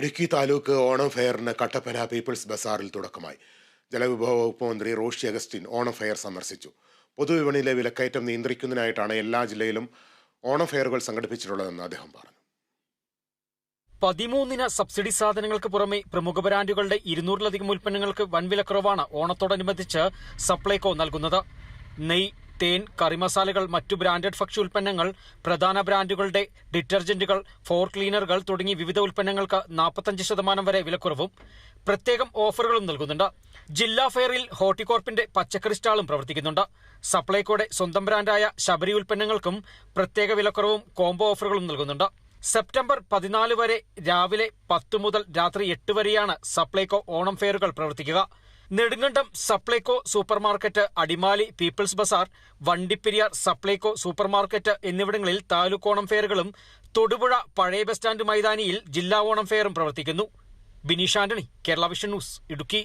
ഇടുക്കി താലൂക്ക് ഓണം ഫെയറിന് കട്ടപ്പന പീപ്പിൾസ് ബസാറിൽ തുടക്കമായി. ജലവിഭവ വകുപ്പ് മന്ത്രി റോഷി അഗസ്റ്റിൻ ഓണം ഫെയർ സന്ദർശിച്ചു. പൊതുവിപണിയിലെ വിലക്കയറ്റം നിയന്ത്രിക്കുന്നതിനായിട്ടാണ് എല്ലാ ജില്ലയിലും ഓണം ഫെയറുകൾ സംഘടിപ്പിച്ചിട്ടുള്ളതെന്ന് അദ്ദേഹം പറഞ്ഞു. പതിമൂന്നിന് സബ്സിഡി സാധനങ്ങൾക്ക് പുറമെ പ്രമുഖ ബ്രാൻഡുകളുടെ ഇരുന്നൂറിലധികം ഉൽപ്പന്നങ്ങൾക്ക് വൻ വിലക്കുറവാണ് ഓണത്തോടനുബന്ധിച്ച് സപ്ലൈകോ നൽകുന്നത്. നെയ് തേൻ കറിമസാലകൾ മറ്റു ബ്രാൻഡഡ് ഭക്ഷ്യ ഉൽപ്പന്നങ്ങൾ പ്രധാന ബ്രാൻഡുകളുടെ ഡിറ്റർജന്റുകൾ ഫോർ ക്ലീനറുകൾ തുടങ്ങി വിവിധ ഉൽപ്പന്നങ്ങൾക്ക് നാൽപ്പത്തഞ്ച് ശതമാനം വരെ വിലക്കുറവും പ്രത്യേകം ഓഫറുകളും നൽകുന്നുണ്ട്. ജില്ലാ ഫെയറിൽ ഹോർട്ടികോർപ്പിന്റെ പച്ചക്കറി സ്റ്റാളും പ്രവർത്തിക്കുന്നുണ്ട്. സപ്ലൈകോയുടെ സ്വന്തം ബ്രാൻഡായ ശബരി ഉൽപ്പന്നങ്ങൾക്കും പ്രത്യേക വിലക്കുറവും കോംബോ ഓഫറുകളും നൽകുന്നുണ്ട്. സെപ്റ്റംബർ പതിനാല് വരെ രാവിലെ പത്ത് മുതൽ രാത്രി എട്ട് വരെയാണ് സപ്ലൈകോ ഓണം ഫെയറുകൾ പ്രവർത്തിക്കുക. Nedumkandam Supplyco supermarket Adimali people's bazaar Vandiperiyar Supplyco supermarket എന്നിവിടങ്ങളിൽ താലൂക്ക് ഓണം ഫെയറുകളും തൊടുപുഴ പഴയ ബസ് സ്റ്റാൻഡ് മൈതാനിയിൽ ജില്ലാ ഓണം ഫെയറും പ്രവർത്തിക്കുന്നു. Bineesh Antony Kerala Vision News Idukki.